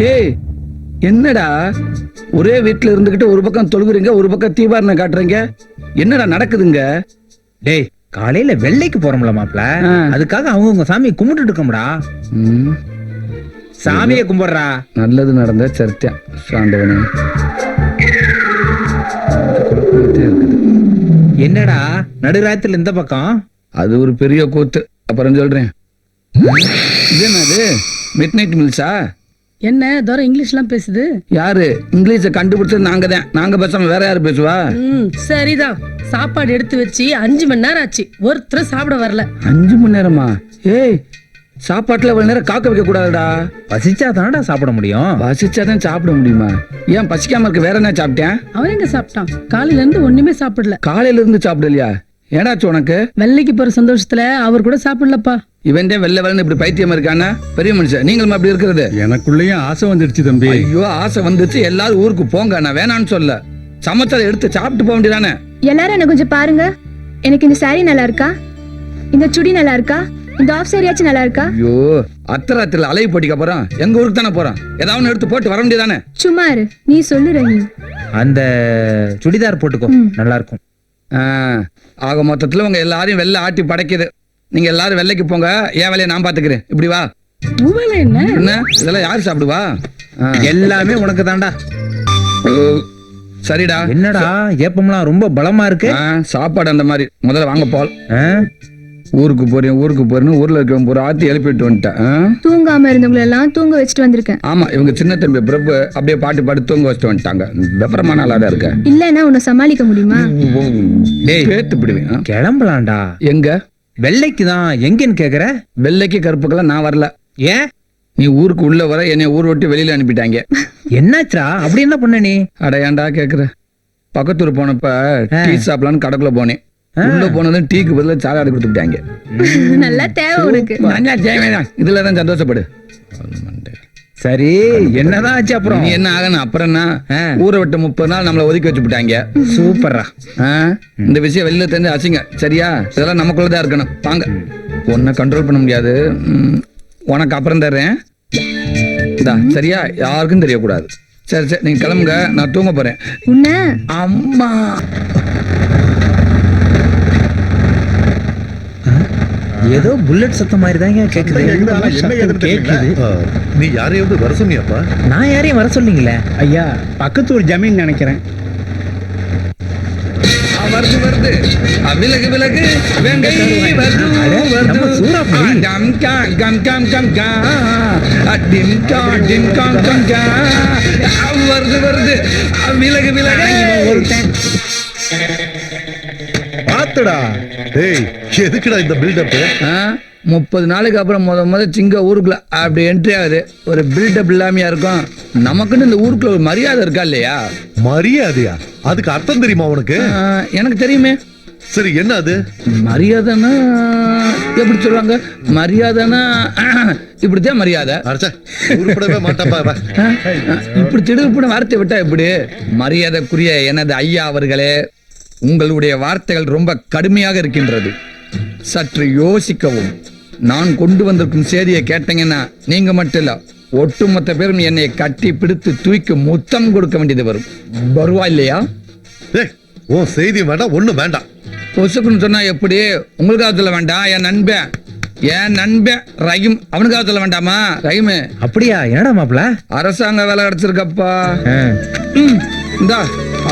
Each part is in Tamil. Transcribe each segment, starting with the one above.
டேய் என்னடா? ஒரே வீட்ல இருந்துகிட்டு ஒரு பக்கம் தொழுகுறீங்க ஒரு பக்கம் தீபாரணை காட்டுறீங்க. என்னடா நடக்குதுங்க? டேய் காலையில வெள்ளைக்கு போறோம்ல மாப்ள. அதுக்காக அவங்கவுங்க சாமியை கும்பிட்டு இருக்கோம்டா. சாமியை கும்பிடுறா. நல்லது நடந்த சரித்தியம் சாண்டவனே. என்னடா நடுராத்திரில இந்த பக்கம்? அது ஒரு பெரிய கூத்து. அப்புறம் சொல்றேன். இது என்னது? மிட் நைட் மில்ஸா என்ன தூரம் இங்கிலீஷ்லாம் பேசுது? யாரு? இங்கிலீஷை கண்டுபிடிச்சது நாங்க தான் நாங்க பேசாம வேற யாரு பேசுவா? ம் சரிதான். சாப்பாடு எடுத்து வச்சு அஞ்சு மணி நேரம் ஆச்சு. ஒருத்தர் சாப்பிட வரல. அஞ்சு மணி நேரமா? ஏய் சாப்பாட்டுல இவ்வளவு நேரம் காக்க வைக்க கூடாதுடா. பசிச்சா தானடா சாப்பிட முடியும்? பசிச்சாதான் சாப்பிட முடியுமா? ஏன் பசிக்காம இருக்க வேற என்ன சாப்பிட்டேன்? அவன் எங்க சாப்பிட்டான்? காலையில இருந்து ஒண்ணுமே சாப்பிடல. காலையில இருந்து சாப்பிடலையா? ஏடாச்சு உனக்கு? வெள்ளைக்கு போற சந்தோஷத்துல அவர் கூட சாப்பிடலப்பா. இவன் தான் வெள்ளை வெள்ளன்னு இப்படி பைத்தியம் இருக்கானா பெரிய மனுஷன் நீங்களும் அப்படி இருக்கிறது. எனக்குள்ளேயும் ஆசை வந்துடுச்சு தம்பி. ஐயோ ஆசை வந்துச்சு எல்லாரும் ஊருக்கு போங்க நான் வேணான்னு சொல்ல. சமைச்சதை எடுத்து சாப்பிட்டு போக வேண்டியதானே? எல்லாரும் என்ன கொஞ்சம் பாருங்க. எனக்கு இந்த saree நல்லா இருக்கா? இந்த சுடி நல்லா இருக்கா? இந்த ஆஃப் சாரியாச்சும் நல்லா இருக்கா? ஐயோ அத்தராத்திரில அலைவு போட்டிக்க போறோம் எங்க ஊருக்கு தானே போறோம் ஏதாவது எடுத்து போட்டு வர வேண்டியதானே? சும்மா இரு நீ சொல்லு ரஹீம். அந்த சுடிதார் போட்டுக்கோ. நல்லா இருக்கும். ஆக மொத்தத்துல உங்க எல்லாரையும் வெள்ளை ஆட்டி படைக்குது. நீங்க எல்லாரும் வெள்ளைக்கு போங்க. என் வேலையை நான் பாத்துக்கிறேன் இப்படி வா. என்ன? என்ன? இதெல்லாம் யார் சாப்பிடுவா. எல்லாமே உனக்கு தான்டா. ஓ, சரிடா. என்னடா? ஏப்பம்லாம் ரொம்ப பலமா இருக்கு? சாப்பாடு அந்த மாதிரி. முதல்ல வாங்க போல்? ஊருக்கு போறேன் ஊருக்கு போறேன்னு ஊர்ல இருக்கவன் பூரா ஆத்தி எழுப்பிட்டு வந்துட்டேன்? தூங்காம இருந்தவங்களை எல்லாம் தூங்க வச்சுட்டு வந்திருக்கேன். ஆமா இவங்க சின்ன தம்பி பிரபு அப்படியே பாட்டு பாட்டு தூங்க வச்சுட்டு வந்துட்டாங்க. விபரமான ஆளா தான் இருக்க. இல்லைன்னா உன்னை சமாளிக்க முடியுமா? டேய். பேத்து பிடிவேன். கிளம்பலாம்டா. எங்க? வெள்ளைக்கு தான் எங்கன்னு கேக்குற? வெள்ளைக்கு கருப்புக்கெல்லாம் நான் வரல. ஏன்? நீ ஊருக்கு உள்ள வர என்னை ஊர் விட்டு வெளியில அனுப்பிட்டாங்க. என்னாச்சுடா? அப்படி என்ன பண்ண நீ? அட ஏன்டா கேக்குற? பக்கத்தூர் போனப்ப. டீ சாப்பிடலான்னு கடைக்குள்ள போனேன். உள்ள போனதும் டீக்கு பதிலா சாலாடு கொடுத்துட்டாங்க. நல்லா தேவை உனக்கு. நல்லா ஜெயமேதான் இதுல தான் சந்தோஷப்படு. சரி என்னதான் ஆச்சு அப்புறம்? நீ என்ன ஆகணும் அப்புறம் என்ன ஆ. ஊரை விட்டு முப்பது நாள் நம்மளை ஒதுக்கி வச்சு விட்டாங்க சூப்பர்ரா. ஆ? இந்த விஷயம் வெளியில தெரிஞ்சு அசிங்க. சரியா? இதெல்லாம் நமக்குள்ளதான் இருக்கணும். வாங்க. உன்னை கண்ட்ரோல் பண்ண முடியாது. உனக்கு அப்புறம் தர்றேன். சரியா? யாருக்கும் தெரியக்கூடாது. சரி சரி நீங்க கிளம்புங்க. நான் தூங்க போறேன். உன்ன? அம்மா. ஏதோ புல்லட் சத்தம் மாதிரி தாங்க கேக்குது. ஆ, நீ யாரையாவது வர சொன்னியாப்பா? நான் யாரையும் வர சொல்லிங்களே ஐயா பக்கத்து ஒரு ஜமீன் நினைக்கிறேன். ஆ, வருது வருது. விலகு விலகு. வெங்கை வருது வருது நம்ம சூறாப்பொலி. ஆ, டம் கா, கம் கம் கம் கா. ஆ, டிம் கா, டிம் காம் கம் கா. ஆ, வருது வருது. விலகு விலகு. பாத்துடா டேய் எதுக்குடா இந்த பில்டப் முப்பது நாளைக்கு அப்புறம் முத முத சிங்க ஊருக்குள்ள அப்படி என்ட்ரி ஆகுது. ஒரு பில்டப் இல்லாமையா இருக்கும். நமக்குன்னு இந்த ஊருக்குள்ள ஒரு மரியாதை இருக்கா இல்லையா? மரியாதையா? அதுக்கு அர்த்தம் தெரியுமா உனக்கு? எனக்கு தெரியுமே. சரி என்ன அது? மரியாதைன்னா எப்படி சொல்லுவாங்க? மரியாதைன்னா இப்படித்தான் மரியாதை. இப்படி திடுப்புன வார்த்தை விட்டா இப்படி மரியாதைக்குரிய எனது ஐயா அவர்களே உங்களுடைய வார்த்தைகள் ரொம்ப கடுமையாக இருக்கின்றது. சற்று யோசிக்கவும். நான் கொண்டு வந்திருக்கும் செய்தியை கேட்டீங்கன்னா நீங்க மட்டும் இல்ல ஒட்டுமொத்த பேரும் என்னை கட்டி பிடித்து தூக்கி முத்தம் கொடுக்க வேண்டியது வரும். வருவா இல்லையா? உன் செய்தி வேண்டாம் ஒண்ணும் வேண்டாம். பொசுக்குன்னு சொன்னா எப்படி? உங்களுக்காக சொல்ல வேண்டாம் என் நண்பன் என் நண்பன் ரஹீம் அவனுக்காக சொல்ல வேண்டாமா? ரஹீம். அப்படியா? என்னடா மாப்ள அரசாங்க வேலை கிடைச்சிருக்கப்பா. இந்தா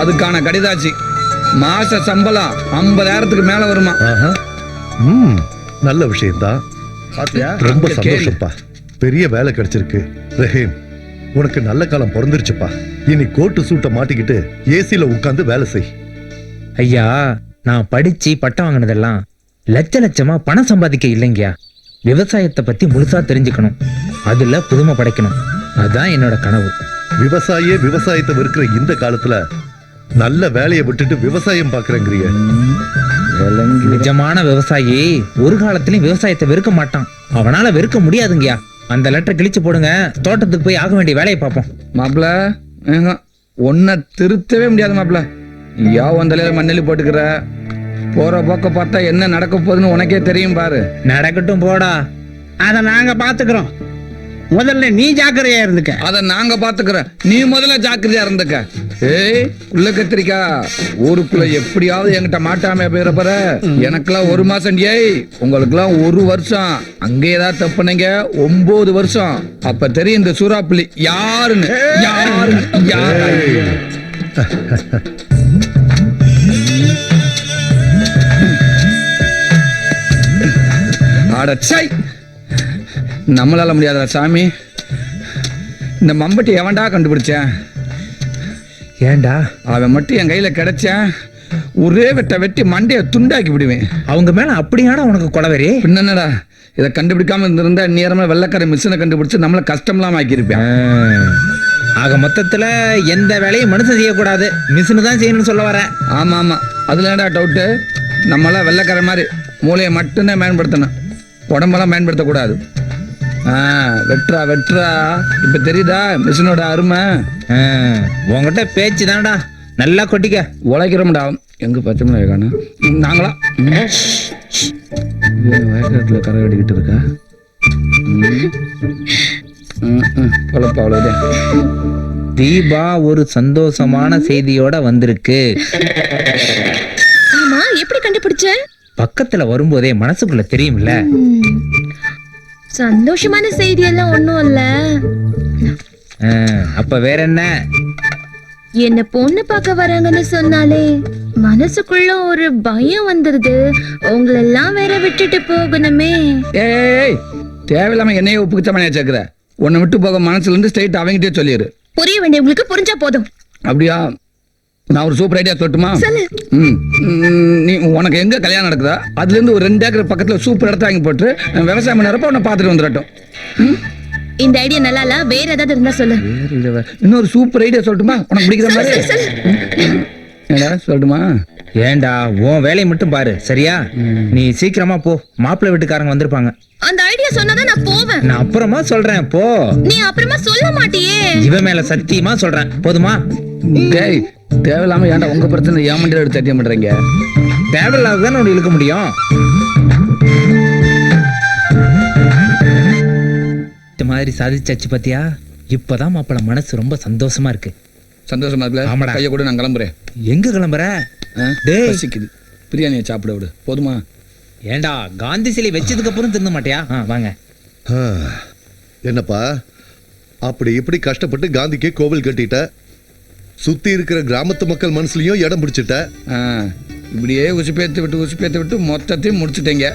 அதுக்கான கடிதாச்சு. மாச சம்பளம் ஐம்பதாயிரத்துக்கு மேல வருமா. ம் நல்ல விஷயம்தான். ரொம்ப. சந்தோஷப்பா பெரிய வேலை கிடைச்சிருக்கு. ரஹீம் உனக்கு நல்ல காலம் பிறந்துருச்சுப்பா. இனி கோட்டு சூட்டை மாட்டிக்கிட்டு ஏசில உட்கார்ந்து வேலை செய். ஐயா நான் படிச்சு பட்டம் வாங்கினதெல்லாம் லட்ச லட்சமா பணம் சம்பாதிக்க இல்லைங்கயா விவசாயத்தை பத்தி முழுசா தெரிஞ்சுக்கணும். அதுல புதுமை படைக்கணும். அதான் என்னோட கனவு. விவசாயியே விவசாயத்தை வெறுக்கிற இந்த காலத்துல நல்ல வேலையை விட்டுட்டு விவசாயம் பாக்குறேங்கிறிய நிஜமான விவசாயி ஒரு காலத்திலயும் விவசாயத்தை வெறுக்க மாட்டான். அவனால வெறுக்க முடியாதுங்கயா அந்த லெட்டர் கிழிச்சு போடுங்க. தோட்டத்துக்கு போய் ஆக வேண்டிய வேலையை பார்ப்போம். மாப்பிள ஏங்க உன்னை திருத்தவே முடியாது மாப்பிள. யா உன் தலையில மண்ணெல்லி போட்டுக்கிற. போற போக்க பார்த்தா என்ன நடக்க போகுதுன்னு உனக்கே தெரியும் பாரு. நடக்கட்டும் போடா. அதை நாங்க பாத்துக்கிறோம் முதல்ல நீ ஜாக்கிரதையா இருந்துக்க. அத நாங்க பாத்துக்கிறோம். நீ முதல்ல ஜாக்கிரதையா இருந்துக்க. ஏய் உள்ள கத்திரிக்கா ஊருக்குள்ள எப்படியாவது என்கிட்ட மாட்டாம போயிட போற? எனக்கெல்லாம் ஒரு மாசம் ஏய் உங்களுக்கெல்லாம் ஒரு வருஷம். அங்க ஏதாவது தப்புனீங்க ஒன்பது வருஷம். அப்ப தெரியும் இந்த சூறாப்புலி யாருன்னு. யாருன்னு. யாரு? அடச்சை நம்மளால முடியாதா சாமி. இந்த மம்பட்டி எவன்டா கண்டுபிடிச்சேன் ஏன்டா? அவன் மட்டும் என் கையில கிடைச்சேன் ஒரே வெட்ட வெட்டி மண்டைய துண்டாக்கி விடுவேன். அவங்க மேல அப்படியாடா உனக்கு பின்ன என்னடா? இதை கண்டுபிடிக்காம இருந்திருந்தா நேரமா வெள்ளக்கார மிஷினை கண்டுபிடிச்சு நம்மள கஷ்டம்லாம் ஆக்கியிருப்பேன். ஆக மொத்தத்துல எந்த வேலையும் மனுஷன் செய்யக்கூடாது. மிஷினு தான் செய்யணும்னு சொல்ல வரேன் ஆமா ஆமா. அதுல என்னடா டவுட்டு நம்மளாம் வெள்ளக்கார மாதிரி மூளையை மட்டும்தான் பயன்படுத்தணும் உடம்பெல்லாம் பயன்படுத்தக்கூடாது ஆ வெட்டுறா வெட்டுறா இப்ப தெரியுதா மிஷினோட அருமை? ஆ, உன்கிட்ட பேச்சு தான்டா. நல்லா கொட்டிக்க. உழைக்கிறோம்டா. எங்க பச்சை மிளகாய் காணும் நாங்களா? வயக்காட்டில் கரை கட்டிக்கிட்டு இருக்கா? பொழப்பா அவ்வளோதான் தீபா ஒரு சந்தோஷமான செய்தியோட வந்திருக்கு. ஆமா எப்படி கண்டுபிடிச்ச? பக்கத்துல வரும்போதே மனசுக்குள்ள தெரியும்ல. சந்தோஷமான செய்தி எல்லாம் ஒண்ணும் இல்ல. அப்ப வேற என்ன என்ன பொண்ணு பார்க்க வராங்கன்னு சொன்னாலே மனசுக்குள்ள ஒரு பயம் வந்துருது. உங்களெல்லாம் வேற விட்டுட்டு போகணுமே. ஏய் தேவையில்லாம என்னையே உப்புக்கு மணியா சேர்க்குற உன்னை விட்டு போக மனசுல இருந்து ஸ்ட்ரைட் அவங்ககிட்டயே சொல்லிடு புரிய வேண்டியவங்களுக்கு புரிஞ்சா போதும். அப்படியா? நான் ஒரு சூப்பர் ஐடியா சொல்லட்டுமா? சொல்லு. ம் ம், நீ உனக்கு எங்க கல்யாணம் நடக்குதா? அதுல இருந்து ஒரு ரெண்டு ஏக்கர் பக்கத்துல சூப்பர் இடத்த வாங்கி போட்டு விவசாயம் பண்ணறப்ப உன்னை பார்த்துட்டு வந்துடட்டும். ம்? இந்த ஐடியா நல்லா இல்ல வேற ஏதாவது இருந்தா சொல்லு. இன்னொரு சூப்பர் ஐடியா சொல்லட்டுமா? உனக்கு பிடிக்கிற மாதிரி. ஏடா சொல்லட்டுமா? ஏன்டா உன் வேலையை மட்டும் பாரு சரியா? நீ சீக்கிரமா போ மாப்பிள்ளை வீட்டுக்காரங்க வந்திருப்பாங்க. அந்த ஐடியா சொன்னாதான் நான் போவேன். நான் அப்புறமா சொல்றேன் போ. நீ அப்புறமா சொல்ல மாட்டியே. இவன் மேல சத்தியமா சொல்றேன் போதுமா? டேய் தேவையில்லாம ஏன்டா உங்க பிரச்சனை ஏன் மண்டியில எடுத்து சத்தியம் பண்றீங்க? தேவையில்லாத தானே உனக்கு இழுக்க முடியும்? இந்த மாதிரி சாதிச்சாச்சு பாத்தியா? இப்பதான் மாப்பிள்ள மனசு ரொம்ப சந்தோஷமா இருக்கு. சந்தோஷமா இருக்குல்ல? ஆமாடா. கையை கூட நான் கிளம்புறேன். எங்க கிளம்புற? டேய். பசிக்குது. பிரியாணியை சாப்பிட விடு. போதுமா? ஏன்டா காந்தி சிலை வச்சதுக்கு அப்புறம் தின்ன மாட்டியா? ஆ, வாங்க. என்னப்பா? அப்படி இப்படி கஷ்டப்பட்டு காந்திக்கு கோவில் கட்டிட்ட சுத்தி இருக்கிற கிராமத்து மக்கள் மனசுலயும் இடம் பிடிச்சிட்ட. ஆ, இப்படியே உசுப்பேத்து விட்டு உசுப்பேத்து விட்டு மொத்தத்தையும் முடிச்சிட்டீங்க.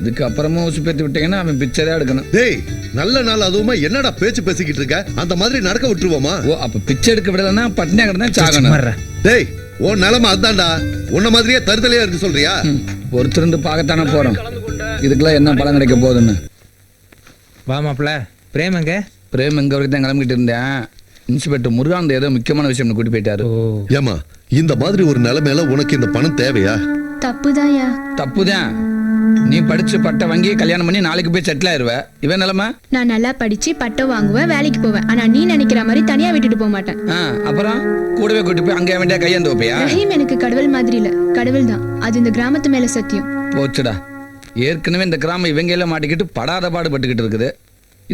இதுக்கு அப்புறமா உசுப்பேத்து விட்டீங்கன்னா அவன் பிச்சரே எடுக்கணும். டேய் நல்ல நாள் அதுவுமா என்னடா பேச்சு பேசிக்கிட்டு இருக்க? அந்த மாதிரி நடக்க விட்டுருவோமா? ஓ அப்ப பிச்சை எடுக்க விடலன்னா பட்டினியா கிடந்தா சாகணும். டேய் உன் நிலைமை அதான்டா. உன்ன மாதிரியே தருதலையா இருக்கு சொல்றியா? ம், பொறுத்திருந்து பார்க்கத்தானே போறோம். இதுக்கெல்லாம் என்ன பலன் கிடைக்க போகுதுன்னு? வா மாப்பிள்ள. பிரேமங்க பிரேம் எங்க வரைக்கும் தான் கிளம்பிட்டு இருந்தேன். இன்ஸ்பெக்டர் முருகானந்த ஏதோ முக்கியமான விஷயம் கூட்டி போயிட்டாரு. ஏமா இந்த மாதிரி ஒரு நிலைமையில உனக்கு இந்த பணம் தேவையா? தப்புதான்யா தப்புதான். நீ படிச்சு பட்டை வாங்கி கல்யாணம் பண்ணி நாளைக்கு போய் செட்டில் ஆயிருவ. இவன் நிலைமை? நான் நல்லா படிச்சு பட்டம் வாங்குவேன் வேலைக்கு போவேன். ஆனா நீ நினைக்கிற மாதிரி தனியா விட்டுட்டு போக மாட்டேன். அப்புறம்? கூடவே கூட்டி போய் அங்கே வேண்டிய கையேந்து வைப்பியா? ரஹீம் எனக்கு கடவுள் மாதிரி இல்ல. கடவுள் தான் அது இந்த கிராமத்து மேல சத்தியம். போச்சுடா. ஏற்கனவே இந்த கிராமம் இவங்க எல்லாம் மாட்டிக்கிட்டு படாத பாடு பட்டுக்கிட்டு இருக்குது.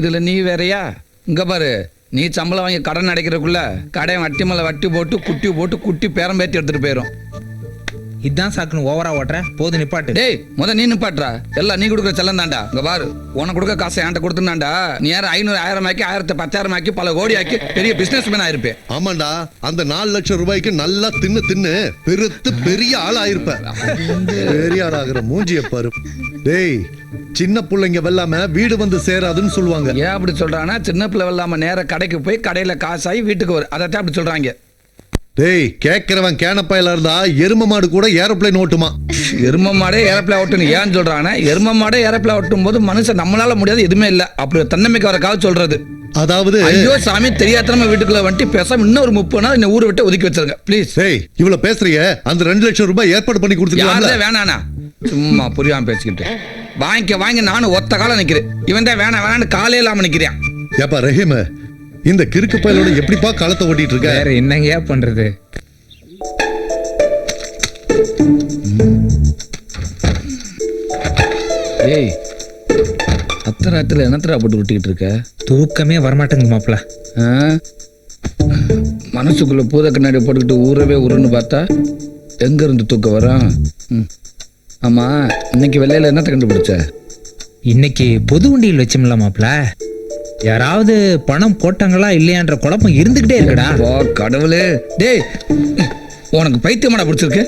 இதுல நீ வேறயா? இங்க பாரு. நீ சம்பளம் வாங்கி கடன் அடைக்கிறதுக்குள்ள கடையை வட்டி மேலே வட்டி போட்டு குட்டி போட்டு குட்டி பேரம் பேத்தி எடுத்துட்டு போயிடும் இதான் சாக்குன்னு ஓவரா ஓட்டுற? போது நிப்பாட்டு. டேய் முத நீ நிப்பாட்றா எல்லாம் நீ கொடுக்குற செல்லம் தாண்டா இங்க பாரு உனக்கு கொடுக்க காசை என்கிட்ட கொடுத்துருந்தாண்டா நீ யாரும் ஐநூறு ஆயிரம் ஆக்கி ஆயிரத்தி பத்தாயிரம் ஆக்கி பல கோடி ஆக்கி பெரிய பிசினஸ் மேன் ஆயிருப்பேன் ஆமாண்டா அந்த நாலு லட்சம் ரூபாய்க்கு நல்லா தின்னு தின்னு பெருத்து பெரிய ஆள் ஆயிருப்ப பெரிய ஆள் ஆகுற மூஞ்சிய பாரு. டேய் சின்ன பிள்ளைங்க வெல்லாம வீடு வந்து சேராதுன்னு சொல்லுவாங்க. ஏன் அப்படி சொல்றாங்கன்னா சின்ன பிள்ளை இல்லாம நேர கடைக்கு போய் கடையில காசாகி வீட்டுக்கு வரும் அதைத்தான் அப்படி சொல்றாங்க. டேய் கேட்கிறவன் கேனப்பாயில இருந்தா எரும மாடு கூட ஏரோப்ளேன் ஓட்டுமா? எரும மாடே ஏரப்பில் ஓட்டணும் ஏன்னு சொல்றாங்கன்னா எரும மாடே ஏரப்பில் ஓட்டும் போது மனுஷன் நம்மளால முடியாது எதுவுமே இல்ல. அப்படி தன்னம்பிக்கை வரக்காக சொல்றது. அதாவது ஐயோ சாமி தெரியாதனமா வீட்டுக்குள்ள வந்துட்டு பேசாம இன்னும் ஒரு முப்பது நாள் இந்த ஊரை விட்டு ஒதுக்கி வச்சிருங்க ப்ளீஸ் டேய் இவ்வளவு பேசுறிய? அந்த ரெண்டு லட்சம் ரூபாய் ஏற்பாடு பண்ணி கொடுத்துருக்கலாம்ல? யாரே வேணாண்ணா சும்மா புரியாம பேசிக்கிட்டு. வாங்கிக்க வாங்கி நானும் ஒத்த காலம் நிக்கிறேன். இவன் தான் வேணாம் வேணான்னு காலே இல்லாம நிக்கிறேன். ஏப்பா ரஹீம் இந்த கிறுக்கு பயலோட எப்படிப்பா களத்தை ஓட்டிட்டு இருக்க வேற என்னங்கயா பண்றது? ஏய் அத்தராத்துல என்னத்தரா போட்டு விட்டுக்கிட்டு இருக்க தூக்கமே வரமாட்டேங்குது மாப்பிள ஆ? மனசுக்குள்ள பூத கண்ணாடி போட்டுக்கிட்டு ஊறவே உருன்னு பார்த்தா எங்க இருந்து தூக்கம் வரும்? ம். ஆமா இன்னைக்கு வெள்ளையில என்னத்தை கண்டுபிடிச்ச? இன்னைக்கு பொது வண்டியில் வச்சோம்ல மாப்பிள யாராவது பணம் போட்டாங்களா இல்லையான்ற குழப்பம் இருந்துகிட்டே இருக்குடா. வா கடவுளே. டேய் உனக்கு பைத்தியமாடா பிடிச்சிருக்கு?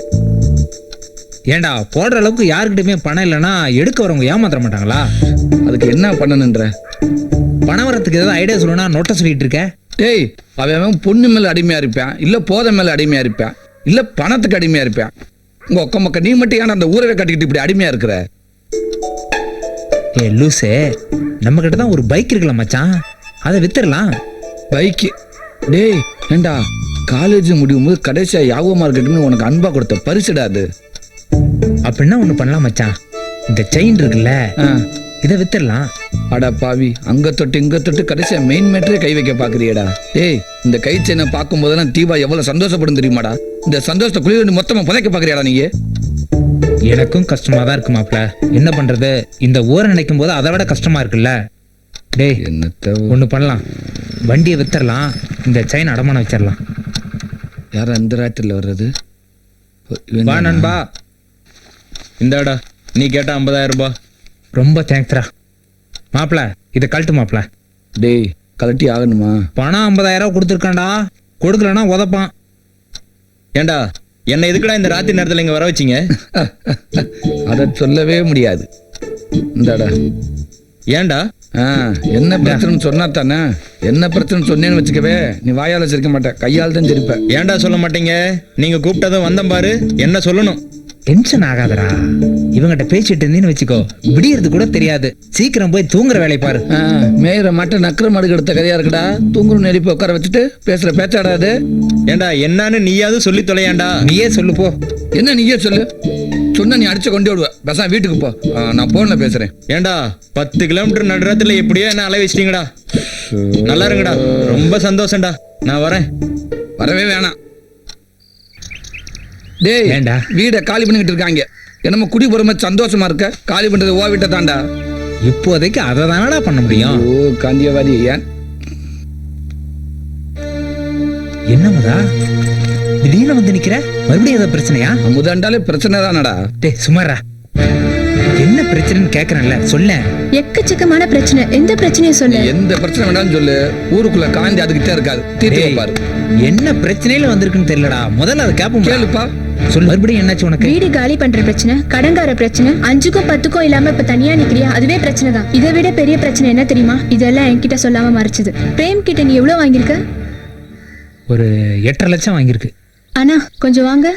ஏன்டா போடுற அளவுக்கு யாருக்கிட்டயுமே பணம் இல்லைன்னா எடுக்க வரவங்க ஏமாத்திர மாட்டாங்களா? அதுக்கு என்ன பண்ணணுன்ற? பணம் வரத்துக்கு ஏதாவது ஐடியா சொல்லணும்னா நோட்டை சொல்லிட்டு இருக்க. டேய் அவன் அவன் பொண்ணு மேல அடிமையா இருப்பான். இல்ல போதை மேல அடிமையா இருப்பான். இல்ல பணத்துக்கு அடிமையா இருப்பான். உங்க ஒக்க மக்க நீ மட்டும் ஏன் அந்த ஊரவே கட்டிக்கிட்டு இப்படி அடிமையா இருக்கிற? ஏ லூசே நம்ம கிட்ட தான் ஒரு பைக் இருக்குல்ல மச்சான்? அதை வித்துடலாம். பைக்கு டேய் ஏண்டா? காலேஜ் முடியும் போது கடைசியா யாவோ மார்க்கெட்னு உனக்கு அன்பா கொடுத்த பரிசுடா அது? அப்படின்னா ஒண்ணு பண்ணலாம் மச்சான்? இந்த செயின் இருக்குல்ல. இதை வித்துடலாம். அட பாவி அங்க தொட்டு இங்க தொட்டு கடைசியா மெயின் மேட்டரே கை வைக்க பாக்குறியடா. டேய் இந்த கை செயினை பார்க்கும் போதெல்லாம் தீபா எவ்வளவு சந்தோஷப்படும் தெரியுமாடா? இந்த சந்தோஷத்தை குளிர் மொத்தமா புதைக்க பாக்குறியாடா நீ எனக்கும் கஷ்டமா தான் இருக்கு மாப்ள என்ன பண்றது? இந்த ஊரை நினைக்கும் போது அதை விட கஷ்டமா இருக்குல்ல. டேய் என்னத்த ஒண்ணு பண்ணலாம். வண்டியை வித்துடலாம் இந்த செயின் அடமானம் வச்சிடலாம் யார் அந்த ராத்திரில வர்றது? வா நண்பா. இந்தாடா நீ கேட்ட ஐம்பதாயிரம் ரூபாய். ரொம்ப தேங்க்ஸ்ரா மாப்ள இதை கழட்டு மாப்ள டேய் கலட்டி ஆகணுமா? பணம் ஐம்பதாயிரம் கொடுத்துருக்கான்டா. கொடுக்கலன்னா உதப்பான். ஏண்டா என்னை எதுக்குடா இந்த ராத்திரி நேரத்துல இங்க வர வச்சீங்க? அதை சொல்லவே முடியாது. இந்தாடா. ஏன்டா? ஆ என்ன பிரச்சனைன்னு சொன்னா தானே என்ன பிரச்சனை சொன்னேன்னு வச்சுக்கவே நீ வாயால சிரிக்க மாட்ட. கையால் தான் சிரிப்ப ஏன்டா சொல்ல மாட்டீங்க? நீங்க கூப்பிட்டதும் வந்தேன் பாரு. என்ன சொல்லணும்? டென்ஷன் ஆகாதடா. இவங்கிட்ட பேசிட்டு இருந்தீன்னு வச்சுக்கோ. விடியறது கூட தெரியாது. சீக்கிரம் போய் தூங்குற வேலையை பாரு. மேயிற மாட்டை நக்கிற மாடு எடுத்த கதையா இருக்குடா. தூங்குற நெருப்பி உட்கார வச்சுட்டு பேசுற பேச்சாடா அது? ஏன்டா என்னன்னு நீயாவது சொல்லி தொலையாண்டா? நீயே சொல்லு போ. என்ன நீயே சொல்லு? சொன்னா நீ அடிச்சு கொண்டு விடுவ. பேசாம வீட்டுக்கு போ. நான் போன்ல பேசுறேன். ஏன்டா பத்து கிலோமீட்டர் நடுறத்துல எப்படியோ என்ன அலை வச்சிட்டீங்கடா. நல்லா இருங்கடா. ரொம்ப சந்தோஷம்டா. நான் வரேன். வரவே வேணாம். டேய் ஏன்டா? வீட காலி பண்ணிக்கிட்டு இருக்காங்க. என்னமோ குடி போற மாதிரி சந்தோஷமா இருக்க? காலி பண்றது ஓ வீட்டை தாண்டா இப்போதைக்கு அதை தானடா பண்ண முடியும்? ஓ காந்தியவாதி ஏன்? என்னமுதா திடீர்னு வந்து நிக்கிற? மறுபடியும் ஏதாவது பிரச்சனையா? அமுதாண்டாலே பிரச்சனை தானடா டேய் சுமாரா என்ன பிரச்சனைன்னு கேக்குறேன்ல சொல்ல. எக்கச்சக்கமான பிரச்சனை. எந்த பிரச்சனையும் சொல்லு? எந்த பிரச்சனை வேணாலும் சொல்லு. ஊருக்குள்ள காந்தி அதுகிட்டே இருக்காது தீர்த்து வைப்பாரு. என்ன பிரச்சனையில வந்திருக்குன்னு தெரியலடா. முதல்ல அதை கேப்போம்? கேளுப்பா. சொல்லு. மறுபடியும் என்னாச்சு உனக்கு? வீடு காலி பண்ற பிரச்சனை கடங்கார பிரச்சனை அஞ்சுக்கும் பத்துக்கும் இல்லாம இப்ப தனியா நிக்கிறியா? அதுவே பிரச்சனை தான். இதை விட பெரிய பிரச்சனை என்ன தெரியுமா? இதெல்லாம் என்கிட்ட சொல்லாம மறைச்சது. பிரேம் கிட்ட நீ எவ்வளவு வாங்கியிருக்க? ஒரு எட்டரை லட்சம் வாங்கியிருக்கு. அண்ணா கொஞ்சம் வாங்க.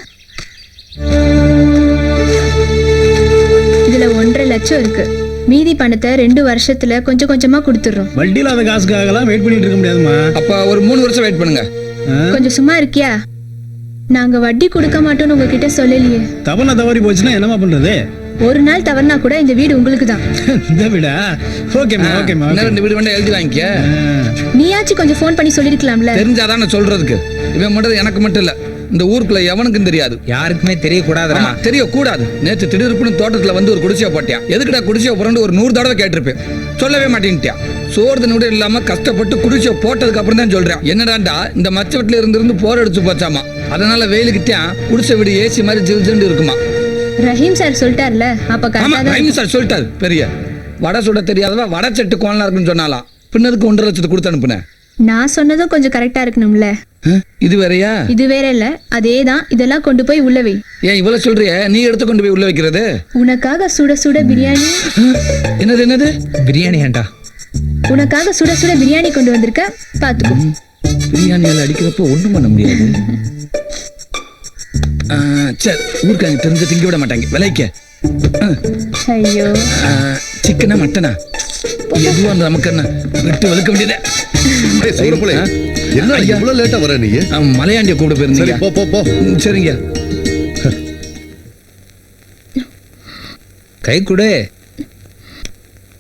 இதுல ஒன்றரை லட்சம் இருக்கு. மீதி பணத்தை ரெண்டு வருஷத்துல கொஞ்சம் கொஞ்சமா கொடுத்துடுறோம். வட்டி இல்லாத காசுக்காகலாம் வெயிட் பண்ணிட்டு இருக்க முடியாதுமா அப்ப ஒரு மூணு வருஷம் வெயிட் பண்ணுங்க. கொஞ்சம் சும்மா இருக்கியா? நாங்க வட்டி கொடுக்க மாட்டோம்னு உங்ககிட்ட சொல்லலையே. தவறுனா தவறி போச்சுன்னா என்னமா பண்றது? ஒரு நாள் தவறுனா கூட இந்த வீடு உங்களுக்கு தான் இந்த விடா? ஓகேம்மா இன்னும் ரெண்டு வீடு வேண்டாம் எழுதி வாங்கிக்க. நீயாச்சும் கொஞ்சம் ஃபோன் பண்ணி சொல்லிருக்கலாம்ல. தெரிஞ்சாதான் நான் சொல்றதுக்கு. இவன் மட்டும் எனக்கு மட்டும் இல்ல. இந்த ஊருக்குள்ள எவனுக்கும் தெரியாது. யாருக்குமே தெரியக்கூடாதுடா. ஆமா தெரியக்கூடாது. நேற்று திடீர்னு தோட்டத்துல வந்து ஒரு குடிசையை போட்டியா? எதுக்குடா குடிசையை புரண்டு ஒரு நூறு தடவை கேட்டிருப்பேன். சொல்லவே மாட்டேன்ட்டியா சோறு தண்ணி இல்லாம கஷ்டப்பட்டு குடிசையை போட்டதுக்கு அப்புறம் தான் சொல்றேன். என்னடாண்டா இந்த மச்ச வீட்டுல இருந்து இருந்து போர் அடிச்சு போச்சாமா? அதனால வெயிலுக்கிட்டேன். குடிசை வீடு ஏசி மாதிரி ஜில் ஜில்னு இருக்குமா? ரஹீம் சார் சொல்லிட்டார்ல அப்ப ரைம் சார் சொல்லிட்டாரு. பெரிய. வடை சுட தெரியாதவ வடை செட்டு கோணலா இருக்குன்னு சொன்னாலாம் பின்னதுக்கு ஒன்றரை லட்சத்தை கொடுத்து அனுப்புனேன். நான் சொன்னதும் கொஞ்சம் கரெக்டா இருக்கணும்ல. இது வேறயா? இது வேற இல்ல அதேதான் இதெல்லாம் கொண்டு போய் உள்ள வை. ஏன் இவ்வளவு சொல்றிய? நீ எடுத்து கொண்டு போய் உள்ள வைக்கிறது? உனக்காக சுட சுட பிரியாணி. என்னது என்னது? பிரியாணி ஏன்டா உனக்காக சுட சுட பிரியாணி கொண்டு வந்திருக்க பாத்துக்கோ. பிரியாணியால் அடிக்கிறப்போ ஒண்ணும் பண்ண முடியாது. ஆ, சரி ஊருக்காங்க தெரிஞ்ச திங்க விட மாட்டாங்க. விலைக்க. ஐயோ. சிக்கனா மட்டனா? எதுவும் அந்த நமக்கு என்ன? விட்டு வெளுக்க வேண்டியதே. டேய், சூரப்புலே, என்ன இவ்வளவு லேட்டா வர நீ? மலையாண்டிய கூப்பிட சரி போயிருந்தீங்க போ போ போ. ம், சரிங்க. கை கொடு.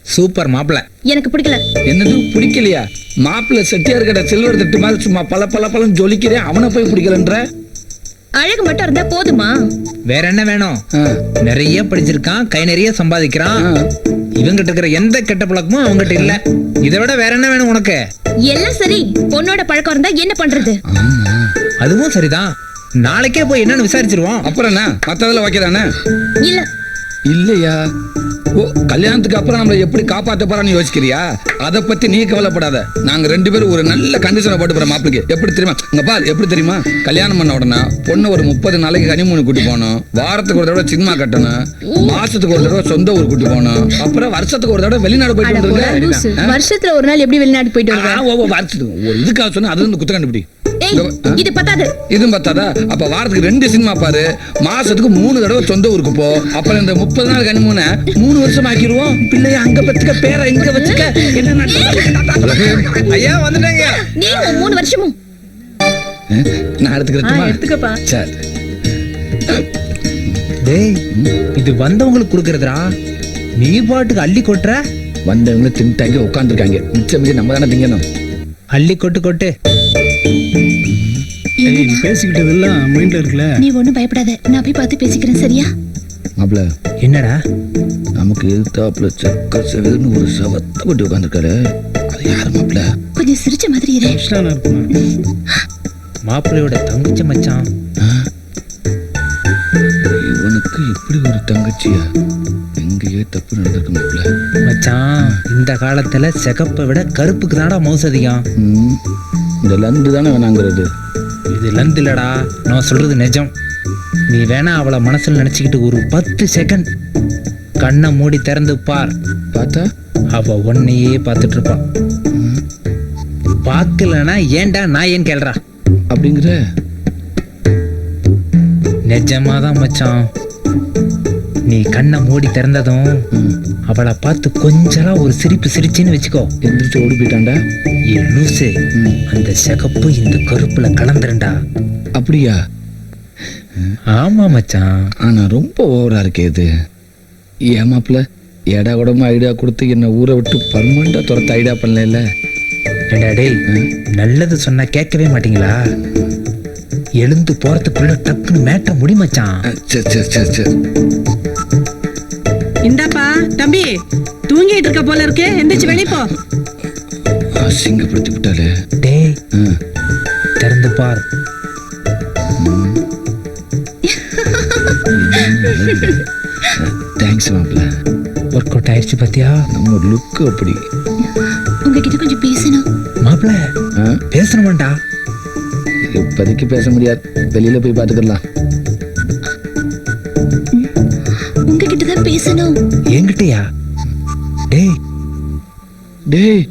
சூப்பர் மாப்பிள. எனக்கு பிடிக்கல. என்னது பிடிக்கலையா? மாப்பிள்ளை செட்டியார் கடை சில்வர் தட்டு மாதிரி சும்மா பல பல பலன்னு ஜொலிக்கிறேன் அவனை போய் பிடிக்கலன்ற? அழகு மட்டும் இருந்தா போதுமா? வேற என்ன வேணும்? நிறைய படிச்சிருக்கான் கை நிறைய சம்பாதிக்கிறான். இவங்கிட்ட இருக்கிற எந்த கெட்ட பழக்கமும் அவங்ககிட்ட இல்ல. இதை விட வேற என்ன வேணும் உனக்கு? எல்லாம் சரி. பொண்ணோட பழக்கம் இருந்தா என்ன பண்றது. அதுவும் சரிதான். நாளைக்கே போய் என்னன்னு விசாரிச்சிருவோம். அப்புறம் என்ன? மத்ததுல வைக்கதானே இல்ல. இல்லையா? ஓ கல்யாணத்துக்கு அப்புறம் நம்மளை எப்படி காப்பாத்த போறான்னு யோசிக்கிறியா? அதை பத்தி நீ கவலைப்படாத. நாங்க ரெண்டு பேரும் ஒரு நல்ல கண்டிஷனை போட்டு போறோம் மாப்பிளைக்கு எப்படி தெரியுமா? இங்க பாரு எப்படி தெரியுமா? கல்யாணம் பண்ண உடனே பொண்ணு ஒரு முப்பது நாளைக்கு கனிமூணு கூட்டி போகணும். வாரத்துக்கு ஒரு தடவை சினிமா கட்டணும். மாசத்துக்கு ஒரு தடவை சொந்த ஊர் கூட்டி போகணும். அப்புறம் வருஷத்துக்கு ஒரு தடவை வெளிநாடு போயிட்டு. வந்துருங்க வருஷத்துல ஒரு நாள் எப்படி வெளிநாட்டு போயிட்டு வருவ? ஆ, ஓ, ஓ, வருஷத்துக்கு. ஒரு இதுக்காக சொன்னா அது வந்து குத்த கண்டுபிடி. இது பத்தாது. இதுவும் பார்த்தாதா அப்ப வாரத்துக்கு ரெண்டு சினிமா பாரு. மாசத்துக்கு மூணு தடவை சொந்த ஊருக்கு போ. அப்புறம் இந்த முப்பது நாள் கனிமூனை மூணு வருஷம் ஆக்கிடுவோம் பிள்ளைய அங்க வச்சுக்க பேரை இங்க வச்சுக்க. என்ன நடக்குது? ஐயா வந்துட்டாங்க. நீ உன் மூணு வருஷமும். நான் எடுத்துக்கிறேன். எடுத்துக்கப்பா. சரி. டேய் இது வந்தவங்களுக்கு கொடுக்கறதுடா. நீ பாட்டுக்கு அள்ளி கொட்டுற? வந்தவங்களும் தின்ட்டாங்க உட்காந்துருக்காங்க மிச்சம் நம்ம தானே திங்கணும். அள்ளி கொட்டு கொட்டு. பேசிக்கிட்டதெல்லாம் மைண்ட்ல இருக்குல்ல? நீ ஒண்ணும் பயப்படாத. நான் போய் பார்த்து பேசிக்கிறேன் சரியா? மாப்பிள என்னடா? நமக்கு எதிர்த்தாப்புல செக்க செவன்னு ஒரு சவத்தை போட்டு உட்காந்துருக்காரு அது யாரு மாப்பிள கொஞ்சம் சிரிச்ச மாதிரி இரு. மாப்பிள்ளையோட தங்கச்சி மச்சான். இவனுக்கு இப்படி ஒரு தங்கச்சியா? எங்கேயே தப்பு நடந்திருக்கு மாப்பிள மச்சான் இந்த காலத்துல சிகப்பை விட கருப்புக்கு தான்டா மவுஸ் அதிகம். ம், இந்த லந்து தானே வேணாங்கிறது. இது லந்து இல்லடா நான் சொல்றது நிஜம். நீ வேணா அவளை மனசுல நினைச்சுக்கிட்டு ஒரு பத்து செகண்ட் கண்ணை மூடி திறந்து பார். பார்த்தா? அவ உன்னையே பார்த்துட்டு இருப்பா பார்க்கலனா ஏன்டா நான் ஏன் கேள்றா? அப்படிங்கிற? நிஜமாதான் மச்சான். நீ கண்ணை மூடி திறந்ததும் அவளை பார்த்து கொஞ்சலா ஒரு சிரிப்பு சிரிச்சுன்னு வச்சுக்கோ. எந்திரிச்சு ஓடி போயிட்டான்டா? ஏ லூசு அந்த சிகப்பு இந்த கருப்புல கலந்துருண்டா. அப்படியா? ஆமா மச்சான். ஆனா ரொம்ப ஓவரா இருக்கே இது. ஏமாப்ல எடா உடம்பு ஐடியா கொடுத்து என்ன ஊரை விட்டு பர்மனண்டா துரத்த ஐடியா பண்ணல ஏண்டா டேய் நல்லது சொன்னா கேட்கவே மாட்டீங்களா? எழுந்து போறதுக்குள்ள டக்குன்னு மேட்ட முடி மச்சான். சரி சரி சரி சரி இந்தாப்பா தம்பி தூங்கிட்டு இருக்க போல இருக்கு. எந்திரிச்சு வெளிய போ. அசிங்கப்படுத்தி விட்டாலே டேய். திறந்து பார். தேங்க்ஸ் மாப்ள ஒர்க் அவுட் ஆயிடுச்சு பாத்தியா? நம்ம லுக்கு அப்படி. உங்ககிட்ட கொஞ்சம் பேசணும். மாப்பிள ஆ? பேசணுமாண்டா? இப்போதைக்கு பேச முடியாது. வெளியில போய் பார்த்துக்கலாம் தான் பேசணும். என்கிட்டயா? டேய். டேய்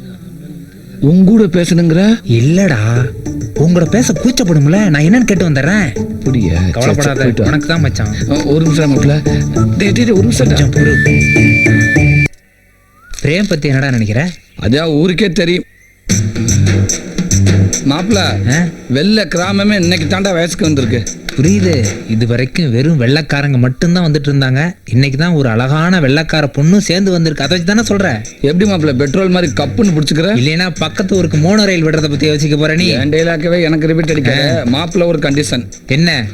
உங்கூட பேசணுங்கிற? இல்லடா. உங்களோட பேச கூச்சப்படும்ல நான் என்னன்னு கேட்டு வந்துடுறேன். சரி, கவலைப்படாத. உனக்கு தான் மச்சான். ஒரு நிமிஷம் மாப்ள டேய் டேய், ஒரு நிமிஷம் பொறு. பிரேம் பத்தி என்னடா நினைக்கிற? அதான் ஊருக்கே தெரியும். மாப்பிள? வெள்ளை கிராமமே இன்னைக்கு தாண்டா வயசுக்கு வந்திருக்கு. புரியுது. இது வரைக்கும் வெறும் வெள்ளைக்காரங்க மட்டும்தான் வந்துட்டு இருந்தாங்க. இன்னைக்கு தான் ஒரு அழகான வெள்ளைக்கார பொண்ணும் சேர்ந்து வந்திருக்கு. அதை வச்சு தானே சொல்ற? எப்படி மாப்பிள பெட்ரோல் மாதிரி கப்புன்னு பிடிச்சிக்கிற? இல்லைன்னா பக்கத்து ஊருக்கு மோனோ ரயில் விடுறத பத்தி யோசிக்க போற நீ? என் டைலாக்கவே எனக்கு ரிப்பீட் அடிக்க. மாப்பிள ஒரு கண்டிஷன் என்ன?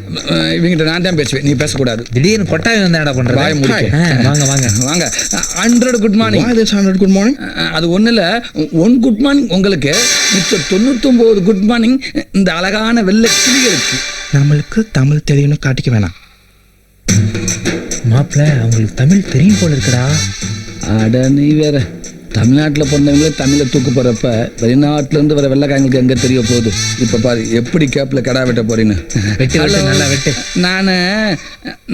இவங்கிட்ட நான் தான் பேசுவேன். நீ பேசக்கூடாது. திடீர்னு கொட்டாவி வந்து முடிக்க. ஆ, வாங்க வாங்க. வாங்க. Hundred good morning hundred good morning அது ஒண்ணு இல்ல. ஒன் குட் மார்னிங் உங்களுக்கு. மிச்சம் தொண்ணூத்தொன்பது குட் மார்னிங் இந்த அழகான வெள்ளை கிளிகளுக்கு நம்மளுக்கு தமிழ் தெரியும்னு காட்டிக்க வேணாம். மாப்பிள்ள அவங்களுக்கு தமிழ் தெரியும் போல இருக்குடா. அட நீ வேற. தமிழ்நாட்டில் பிறந்தவங்களே தமிழை தூக்கு போறப்ப வெளிநாட்டுல இருந்து வர வெள்ளைக்காரங்களுக்கு எங்க தெரிய போகுது? இப்ப பாரு எப்படி கேப்ல கடா வெட்ட போறீன்னு. வெட்டு, வெட்டு, நல்லா வெட்டு. நானு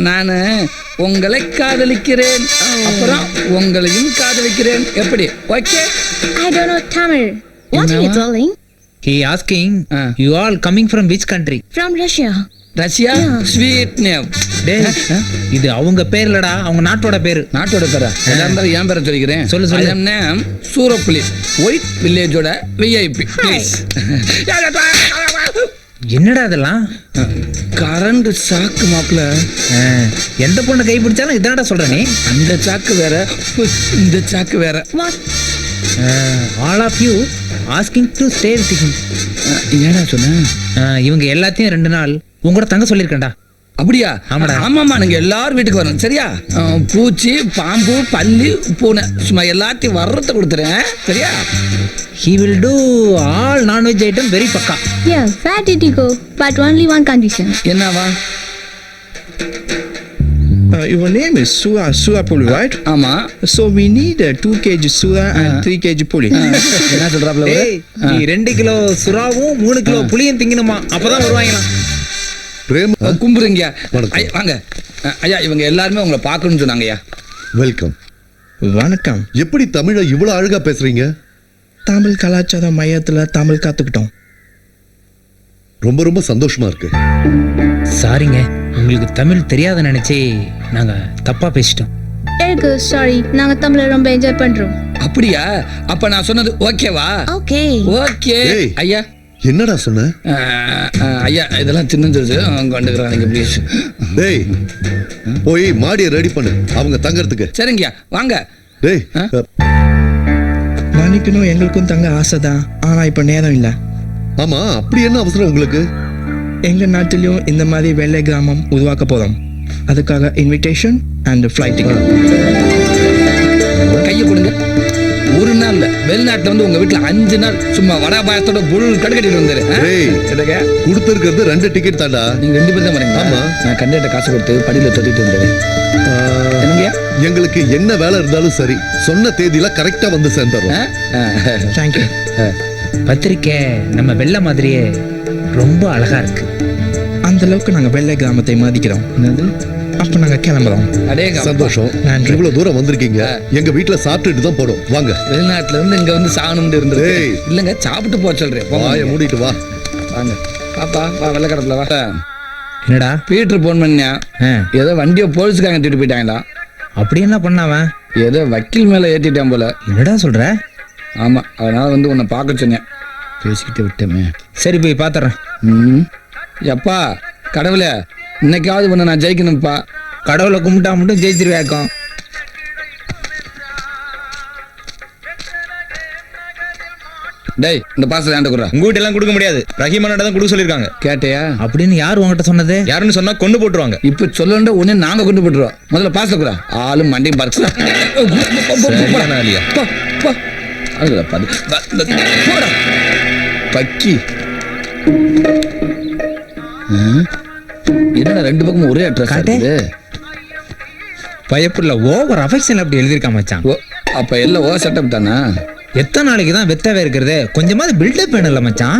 நானு உங்களை காதலிக்கிறேன். அப்புறம் உங்களையும் காதலிக்கிறேன். எப்படி? Okay? I don't know Tamil. What are you darling he asking. You all coming from which country from Russia Russia sweet name இது அவங்க பேர் இல்லடா அவங்க நாட்டோட பேரு. நாட்டோட பேரா? எதா இருந்தாலும் என் பேரை சொல்லிக்கிறேன். சொல்லு, சொல்லு. Name சூரப்புலி ஒயிட் வில்லேஜோட விஐபி ப்ளீஸ் என்னடா அதெல்லாம் கரண்ட் சாக்கு மாப்பிள்ள ஆ, எந்த பொண்ணை கை பிடிச்சாலும் இதானடா சொல்ற நீ? அந்த சாக்கு வேற இந்த சாக்கு வேற. All of you asking to stay with him ஏடா சொன்ன? இவங்க எல்லாத்தையும் ரெண்டு நாள் உங்களோட தங்க சொல்லியிருக்கேன்டா. அப்படியா? ஆமாடா. ஆமாமா நீங்க எல்லாரும் வீட்டுக்கு வரணும் சரியா? பூச்சி பாம்பு பல்லி பூனை. சும்மா எல்லாத்தையும் வர்றத கொடுத்துறேன். சரியா? He will do all non veg item very pakka. Yeah, where did you go? But only one condition. என்னவா? Uh, your name is Sua Sua Puli, right? ஆமா. So we need uh, 2 kg Sua and 3 kg Puli. என்ன சொல்றாப்ல? டேய் நீ ரெண்டு கிலோ சுறாவும் மூணு கிலோ புளியும் திங்கணுமா அப்பதான் வருவாங்களாம் பிரேம் வணக்கம். ஐயா, வாங்க. அஹ், ஐயா இவங்க எல்லாருமே உங்களை பார்க்கணும்னு சொன்னாங்க ஐயா வெல்கம். வணக்கம். எப்படி தமிழை இவ்வளவு அழகா பேசுறீங்க? தமிழ் கலாச்சார மையத்துல தமிழ் கத்துக்கிட்டோம். ரொம்ப ரொம்ப சந்தோஷமா இருக்கு. சாரிங்க. உங்களுக்கு தமிழ் தெரியாத நினைச்சே நாங்க தப்பா பேசிட்டோம். எனக்கு சாரி நாங்க தமிழை ரொம்ப என்ஜாய் பண்றோம். அப்படியா? அப்ப நான் சொன்னது ஓகேவா? ஓகே. ஓகே. ஏய். ஐயா. என்னடா சொன்ன? அஹ், அஹ், ஐயா இதெல்லாம் சின்னஞ்சிருச்சு கொண்டுக்கிறாங்க ப்ளீஸ் டேய் போய் மாடியை ரெடி பண்ணு. அவங்க தங்கறதுக்கு. சரிங்கய்யா வாங்க. டேய் ஆ? மன்னிக்கணும் எங்களுக்கும் தங்க ஆசைதான். ஆனா இப்ப நேரம் இல்ல. ஆமா அப்படி என்ன அவசரம் உங்களுக்கு? எங்க நாட்டிலையும் இந்த மாதிரி வெள்ளை கிராமம் உருவாக்க போறோம். அதுக்காக இன்விடேஷன் அண்ட் ஃப்ளைட் டிக்கெட் கையை கொடுங்க. ஒரு நாள் வெளிநாட்டுல வந்து உங்க வீட்டுல அஞ்சு நாள் சும்மா வடா பாயத்தோட புல் கடுக்கட்டிட்டு வந்தாரு? கொடுத்துருக்கிறது ரெண்டு டிக்கெட் தாண்டா நீங்க ரெண்டு பேரும் தான் வரீங்க ஆமா. நான் கண்டிட்ட காசு கொடுத்து படியில தொட்டிட்டு வந்தேன் எங்களுக்கு என்ன வேலை இருந்தாலும் சரி சொன்ன தேதியில கரெக்டா வந்து சேர்ந்துடுறோம். தேங்க்யூ பத்திரிக்கை நம்ம வெள்ளை மாதிரியே ரொம்ப அழகா இருக்கு. அந்த அளவுக்கு நாங்க வெள்ளை கிராமத்தை மதிக்கிறோம். என்னது? அப்ப நாங்க கிளம்புறோம். அடேங்க சந்தோஷம். நன்றி. இவ்வளவு தூரம் வந்திருக்கீங்க. எங்க வீட்டுல சாப்பிட்டுட்டு தான் போடும் வாங்க. வெளிநாட்டுல இருந்து இங்க வந்து சாகணும்னு இருந்தது. இல்லங்க சாப்பிட்டு போக சொல்றேன். போங்க. வாய. மூடிட்டு வா. வாங்க. பாப்பா வா வெள்ளக்கடப்புல வா. என்னடா? பீட்டர் போன் பண்ணியா? ஏதோ வண்டியை போலீஸ்காரங்க தூக்கிட்டு போயிட்டாங்களா? அப்படி என்ன பண்ணாவன் ஏதோ வக்கீல் மேல ஏத்திட்டான் போல. என்னடா சொல்ற? ஆமா அதனால வந்து உன்னை பார்க்க சொன்னேன். பேசிக்கிட்டு விட்டேமே. சரி போய் பாத்துறேன். ம். எப்பா கடவுளே இன்னைக்காவது உன்னை நான் ஜெயிக்கணும்ப்பா. கடவுளை கும்பிட்டா மட்டும் ஜெயிச்சிருவேக்கம் டேய் இந்த பாசத்தை ஏன்ட குடுறா. உங்க வீட்டு எல்லாம் கொடுக்க முடியாது. ரஹீமானோட தான் கொடுக்க சொல்லிருக்காங்க கேட்டியா? அப்படின்னு யார் உங்ககிட்ட சொன்னது? யாருன்னு சொன்னா கொண்டு போட்டுருவாங்க. இப்ப சொல்லண்ட உடனே நாங்க கொண்டு போட்டுருவோம். முதல்ல பாசத்தை குடுறா. ஆளும் மண்டையும் பறிச்சு சரியான ஆளியா. பக்கி. ம்? என்னடா ரெண்டு பக்கமும் ஒரே அட்ரஸ் காட்டு. பயப்புல ஓவர் அஃபெக்ஷன் அப்படி எழுதியிருக்கா மச்சான். ஓ அப்ப எல்லாம் ஓ செட்டப் தானா? எத்தனை நாளைக்கு தான் வெத்தவே இருக்கிறது? கொஞ்சமாவது பில்டப் வேணும்ல மச்சான்.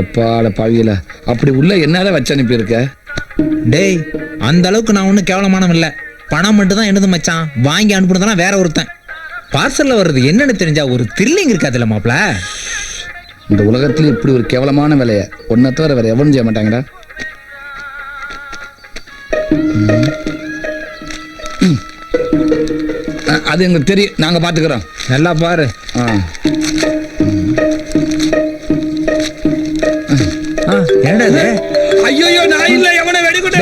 எப்பாட பாவியல அப்படி உள்ள என்னால வச்சு அனுப்பியிருக்க? டேய் அந்த அளவுக்கு நான் ஒன்றும் கேவலமானவன் இல்ல. பணம் மட்டும் தான் என்னது மச்சான்? வாங்கி அனுப்புனதுனா வேற ஒருத்தன். பார்சல்ல வர்றது என்னன்னு தெரிஞ்சா ஒரு த்ரில்லிங் இருக்காதுல்ல மாப்ள இந்த உலகத்துல இப்படி ஒரு கேவலமான வேலைய ஒன்ன தவிர வேற எவனும் செய்ய மாட்டாங்கடா. அது எங்களுக்கு தெரியும் நாங்க பாத்துக்கிறோம். நல்லா பாரு. ஆ. என்னடா இது ஐயோ நான் இல்ல எவனை வெடிகுண்டு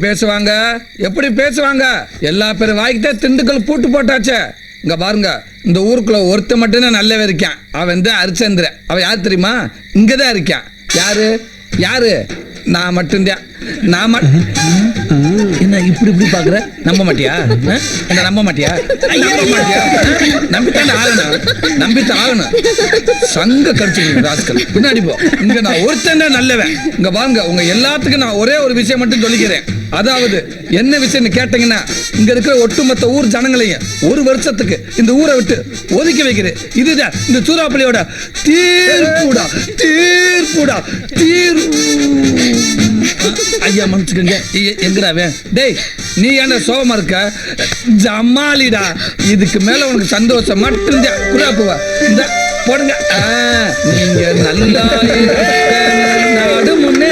பேசுவாங்க. எப்படி பேசுவாங்க? எல்லா பேரும் வாய்க்கிட்டே திண்டுக்கல் பூட்டு போட்டாச்சே. இங்க பாருங்க இந்த ஊருக்குள்ள ஒருத்த மட்டும்தான் நல்லவன் இருக்கான். அவன் தான் ஹரிச்சந்திர அவன் யார் தெரியுமா? இங்கதான் இருக்கான். யாரு? யாரு? நான் மட்டும்தான். நான் மட்- என்ன இப்படி இப்படி பாக்குற நம்ப மாட்டியா? என்ன நம்ப மாட்டியா? நம்பித்தான் ஆகணும் நம்பித்தான் ஆகணும் சங்க கடிச்சு ராஸ்கல். பின்னாடி போ. இங்க நான் ஒருத்தன் தான் நல்லவன். இங்க வாங்க உங்க எல்லாத்துக்கும் நான் ஒரே ஒரு விஷயம் மட்டும் சொல்லிக்கிறேன். அதாவது என்ன விஷயம்னு கேட்டீங்கன்னா இங்க இருக்கிற ஒட்டுமொத்த ஊர் ஜனங்களையும் ஒரு வருஷத்துக்கு இந்த ஊரை விட்டு ஒதுக்கி வைக்கிறேன் இதுதான். இந்த சூறாப்பள்ளியோட தீர்ப்புடா தீர்ப்புடா தீர் ஐயா மன்னிச்சுக்கோங்க. எ- எங்கடா டேய் நீ ஏன்டா சோகமா இருக்க? ஜமாலிடா இதுக்கு மேல உனக்கு சந்தோஷம் மட்டும் குடா போவா. இந்த போடுங்க. நீங்க நல்லா நாடு முன்னே